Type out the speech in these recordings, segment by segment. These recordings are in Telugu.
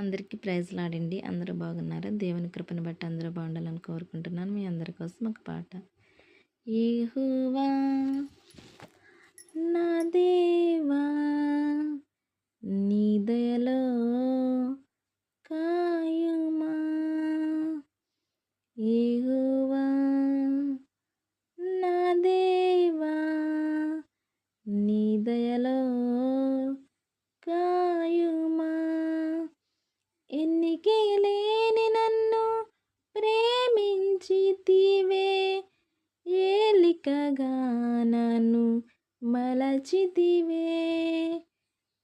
అందరికీ ప్రైజ్లాడండి అందరూ బాగున్నారు? దేవుని కృపను బట్టి అందరూ బాగుండాలని కోరుకుంటున్నాను. మీ అందరి కోసం ఒక పాట. యెహోవా నా దే చితివే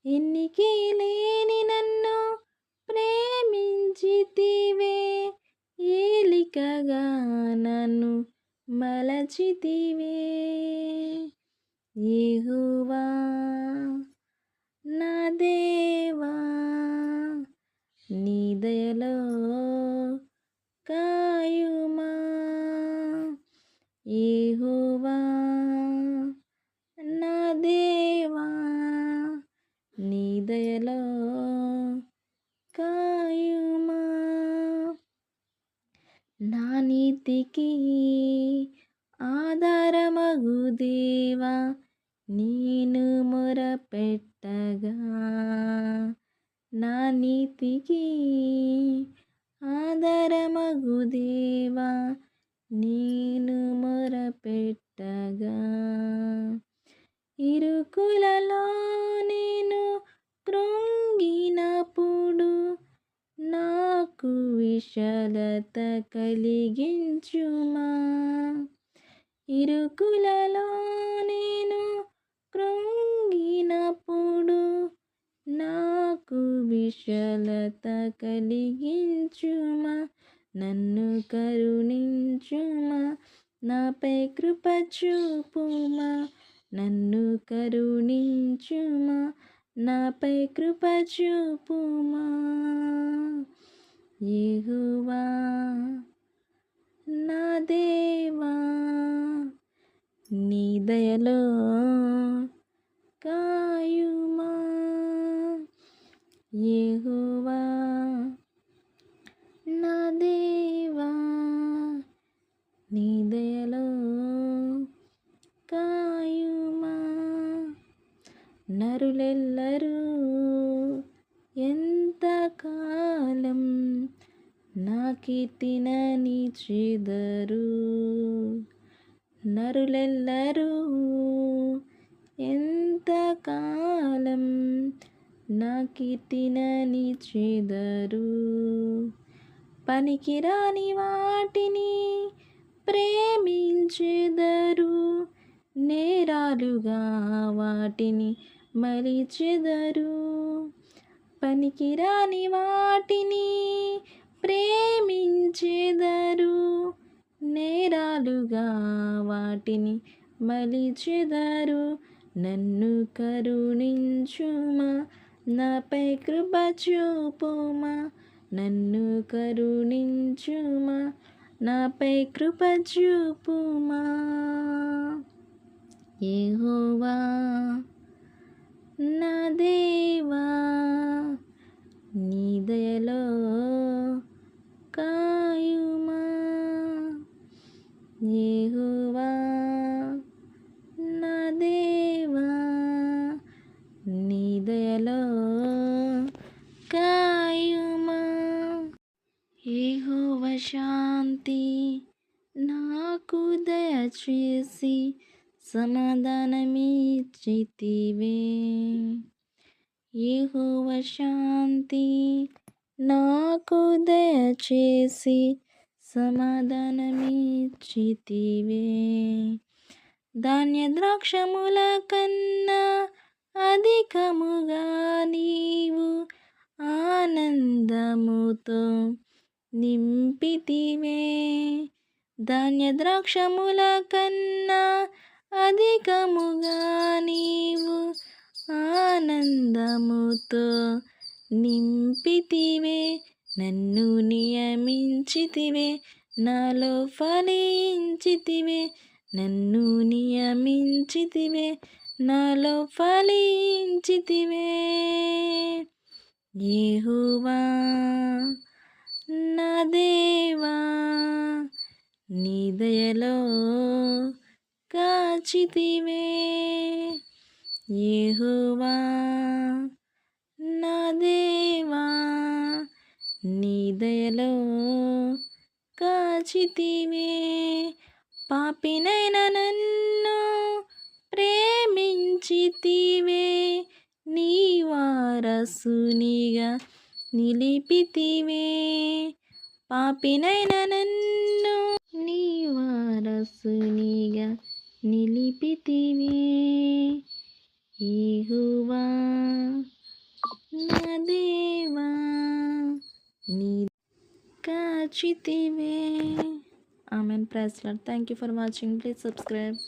ఎన్నికే లేని నన్ను ప్రేమించితివే. ఏలికగా నన్ను మలచితివే. ఏహువా నా దేవా నీ దయలో కాయుమా. ఏహువా నా దేవా నీ దయలో కాయుమా నా నీతికి ఆధారమగు దేవా నేను మొరపెట్టగా. నా నీతికి ఆధారమగు దేవా నేను మొరపెట్టగా. ఇరుకులలో నేను కృంగినప్పుడు నాకు విశాలత కలిగించుమా? ఇరుకులలో నేను కృంగినప్పుడు నాకు విశాలత కలిగించుమా? నన్ను కరుణించుమా? నాపై కృప చూపుమా? నన్ను కరుణించుమా? నాపై కృప చూపుమా? ఎగువా నా దేవా నీ దయలో కాయుమా? ఎగువా నా దేవా నీ దయలో కాయుమా? నరులెల్లరూ నా కీర్తినని చెదరు నరులెల్లరూ ఎంతకాలం నా కీర్తినని చెదరు పనికిరాని వాటిని ప్రేమించెదరు నేరాలుగా వాటిని మలిచెదరు. పనికిరాని వాటిని ప్రేమించెదరు. నేరాలుగా వాటిని మలిచెదరు. నన్ను కరుణించుమా నాపై కృప చూపుమా నన్ను కరుణించుమా నాపై కృప చూపుమా. ఏహోవా యహోవ శాంతి నాకు దయచేసి సమాధానమిచ్చితివే. యహోవ శాంతి నాకు దయచేసి సమాధానమిచ్చితివే. ధాన్య ద్రాక్షముల కన్నా అధికముగా నీవు ఆనందముతో నింపితివే ధాన్య ద్రాక్షముల కన్నా అధికముగా నీవు ఆనందముతో నింపితివే. నన్ను నియమించితివే. నాలో ఫలించితివే. నన్ను నియమించితివే. నాలో ఫలించితివే. ఏహువా దేవా నీ దయలో కాచితివే యెహోవా నా దేవా నీ దయలో కాచితివే పాపినైన నన్ను ప్రేమించితివే నీ వారసునిగా నిలిపితివే. పాపినైన నన్ను నీ వారసునిగా నిలిపితివే. యెహోవా నా దేవా నీ కాచితివే. Amen praise lord thank you for watching please subscribe